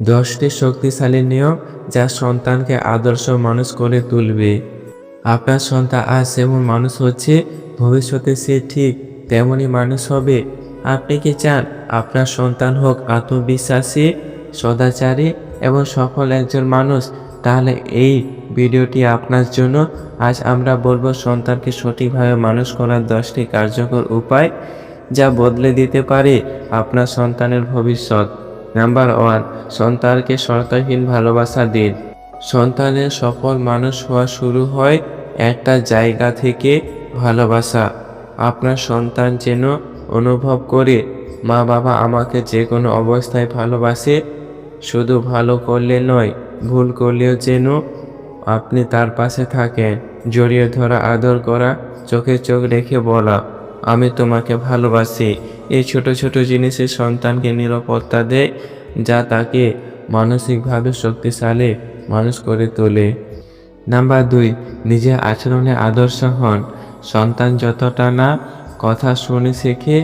দশটি শক্তিশালী নিয়ম যা সন্তানকে আদর্শ মানুষ করে তুলবে। আপনার সন্তান আজ যেমন মানুষ হচ্ছে, ভবিষ্যতে সে ঠিক তেমনই মানুষ হবে। আপনি কি চান আপনার সন্তান হোক আত্মবিশ্বাসী, সদাচারী এবং সফল একজন মানুষ? তাহলে এই ভিডিওটি আপনার জন্য। আজ আমরা বলব সন্তানকে সঠিকভাবে মানুষ করার দশটি কার্যকর উপায় যা বদলে দিতে পারে আপনার সন্তানের ভবিষ্যৎ। নাম্বার ওয়ান সন্তানকে শর্তহীন ভালোবাসা দিন। সন্তানের সফল মানুষ হওয়া শুরু হয় একটা জায়গা থেকে ভালোবাসা। আপনার সন্তান যেন অনুভব করে, মা বাবা আমাকে যে কোনো অবস্থায় ভালোবাসে, শুধু ভালো করলে নয়, ভুল করলেও যেন আপনি তার পাশে থাকেন। জড়িয়ে ধরা, আদর করা, চোখে চোখ রেখে বলা। আমি তোমাকে ভালোবাসি। এই ছোট ছোট জিনিসে সন্তানকে নিরাপত্তা দেয় যা তাকে মানসিকভাবে শক্তিশালী মানুষ করে তোলে। নাম্বার দুই, নিজের আচরণে আদর্শ হন। সন্তান যতটা না কথা শুনে শেখে,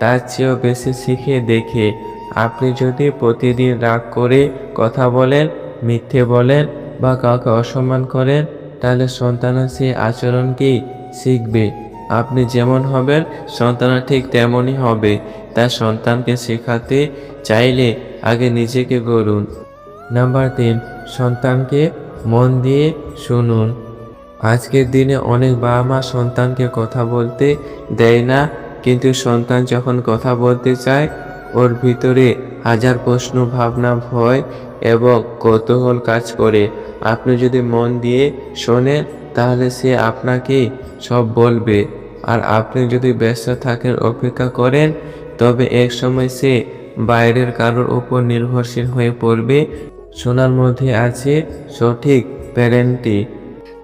তার চেয়েও বেশি শিখে দেখে। আপনি যদি প্রতিদিন রাগ করে কথা বলেন, মিথ্যে বলেন বা কাউকে অসম্মান করেন, তাহলে সন্তানও সেই আচরণকেই শিখবে। আপনি যেমন হবেন সন্তানও ঠিক তেমনই হবে। তার সন্তানকে শেখাতে চাইলে আগে নিজেকে গড়ুন। নাম্বার তিন, সন্তানকে মন দিয়ে শুনুন। আজকের দিনে অনেক বাবা মা সন্তানকে কথা বলতে দেয় না, কিন্তু সন্তান যখন কথা বলতে চায়, ওর ভিতরে হাজার প্রশ্ন, ভাবনা, ভয় এবং কৌতূহল কাজ করে। আপনি যদি মন দিয়ে শোনেন তাহলে সে আপনাকে সব বলবে। আর আপনি যদি ব্যস্ত থাকেন, অপেক্ষা করেন, তবে এক সময় সে বাইরের কারোর উপর নির্ভরশীল হয়ে পড়বে। শোনার মধ্যে আছে সঠিক প্যারেন্টি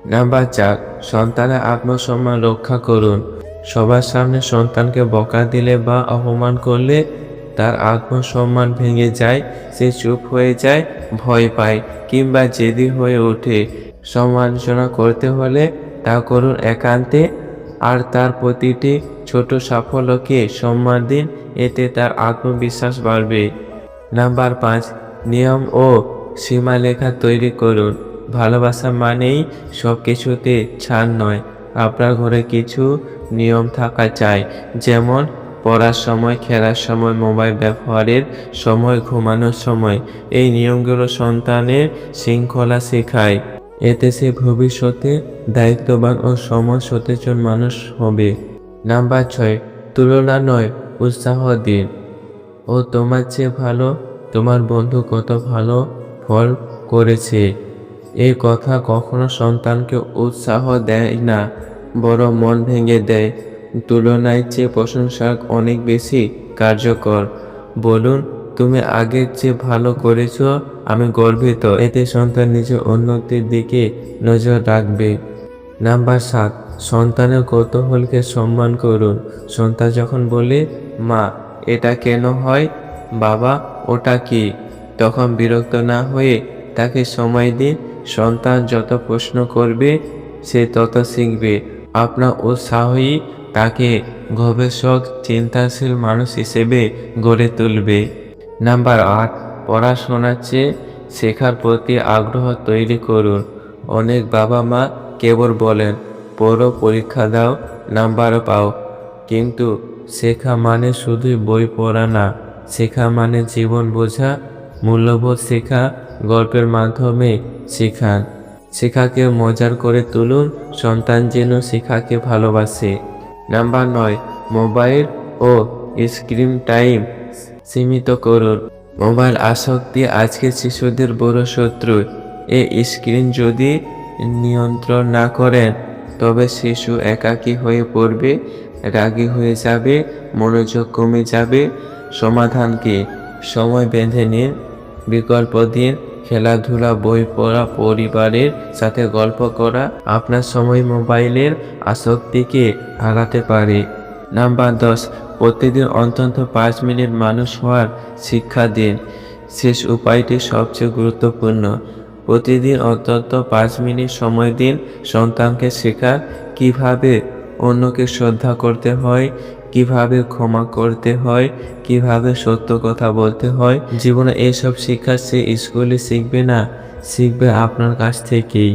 নাম্বার চার, সন্তানের আত্মসম্মান রক্ষা করুন। সবার সামনে সন্তানকে বকা দিলে বা অপমান করলে তার আত্মসম্মান ভেঙে যায়, সে চুপ হয়ে যায়, ভয় পায়, কিংবা জেদি হয়ে ওঠে। সমালোচনা করতে হলে তা করুন একান্তে, আর তার প্রতিটি ছোট সাফল্যকে সম্মান দিন, এতে তার আত্মবিশ্বাস বাড়বে। নাম্বার পাঁচ, নিয়ম ও সীমালেখা তৈরি করুন। ভালোবাসা মানেই সব কিছুতে ছাড় নয়। আপনার ঘরে কিছু নিয়ম থাকা চাই, যেমন পড়ার সময়, খেলার সময়, মোবাইল ব্যবহারের সময়, ঘুমানোর সময়। এই নিয়মগুলো সন্তানের শৃঙ্খলা শেখায়। এতে সে ভবিষ্যতে দায়িত্ববান ও সমাজ সচেতন মানুষ হবে। নাম্বার ছয়, তুলনা নয়, উৎসাহ দিন। ও তোমার চেয়ে ভালো, তোমার বন্ধু কত ভালো ফল করেছে। এই কথা কখনো সন্তানকে উৎসাহ দেয় না বড় মন ভেঙে দেয়। তুলনায় চেয়ে প্রশংসা অনেক বেশি কার্যকর। বলুন তুমি আগের চেয়ে ভালো করেছ, আমি গর্বিত। এতে সন্তান নিজের উন্নতির দিকে নজর রাখবে। নাম্বার সাত, সন্তানের কৌতূহলকে সম্মান করুন। সন্তান যখন বলে, মা, এটা কেন হয়? বাবা, ওটা কি? তখন বিরক্ত না হয়ে তাকে সময় দিন। সন্তান যত প্রশ্ন করবে, সে তত শিখবে। আপনার উৎসাহই তাকে গবেষক, চিন্তাশীল মানুষ হিসেবে গড়ে তুলবে। নাম্বার আট পড়াশোনার চেয়ে শেখার প্রতি আগ্রহ তৈরি করুন। অনেক বাবা মা কেবল বলেন, পড়ো, পরীক্ষা দাও নাম্বার পাও। কিন্তু শেখা মানে শুধুই বই পড়া না, শেখা মানে জীবন বোঝা, মূল্যবোধ শেখা, গল্পের মাধ্যমে শেখান শেখাকে মজার করে তুলুন, সন্তান যেন শেখাকে ভালোবাসে। নাম্বার নয়, মোবাইল ও স্ক্রিন টাইম সীমিত করুন। মোবাইল আসক্তি আজকের শিশুদের বড় শত্রু। এই স্ক্রিন যদি নিয়ন্ত্রণ না করেন, তবে শিশু একাকী হয়ে পড়বে, রাগী হয়ে যাবে, মনোযোগ কমে যাবে। সমাধান কি? সময় বেঁধে নিন। বিকল্প দিন, খেলাধুলা, বই পড়া, পরিবারের সাথে গল্প করা। আপনার সময় মোবাইলের আসক্তিকে হারাতে পারে? নাম্বার দশ প্রতিদিন অন্তত পাঁচ মিনিট মানুষ হওয়ার শিক্ষা দিন। শেষ উপায়টি সবচেয়ে গুরুত্বপূর্ণ। প্রতিদিন অন্তত পাঁচ মিনিট সময় দিন সন্তানকে শেখার কীভাবে অন্যকে শ্রদ্ধা করতে হয়, কীভাবে ক্ষমা করতে হয়, কীভাবে সত্য কথা বলতে হয়। জীবনে এসব শিক্ষা সে স্কুলে শিখবে না, শিখবে আপনার কাছ থেকেই।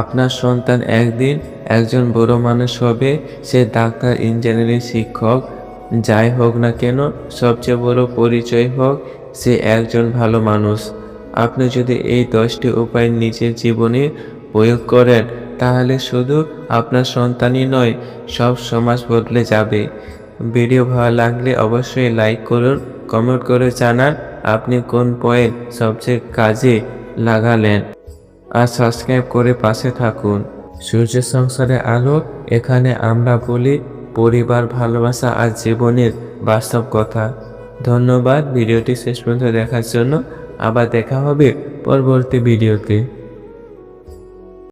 আপনার সন্তান একদিন একজন বড় মানুষ হবে, সে ডাক্তার, ইঞ্জিনিয়ারিং শিক্ষক, যাই হোক না কেন, সবচেয়ে বড় পরিচয় হোক, সে একজন ভালো মানুষ। আপনি যদি এই দশটি উপায় নিজের জীবনে প্রয়োগ করেন, তাহলে শুধু আপনার সন্তানই নয়, সব সমাজ বদলে যাবে। ভিডিও ভালো লাগলে অবশ্যই লাইক করুন, কমেন্ট করে জানান আপনি কোন পয়েন্ট সবচেয়ে কাজে লাগালেন। আর সাবস্ক্রাইব করে পাশে থাকুন। সূর্য সংসারে আলো, এখানে আমরা বলি পরিবার, ভালোবাসা আর জীবনের বাস্তব কথা। ধন্যবাদ, ভিডিওটি শেষ পর্যন্ত দেখার জন্য। আবার দেখা হবে পরবর্তী ভিডিওতে।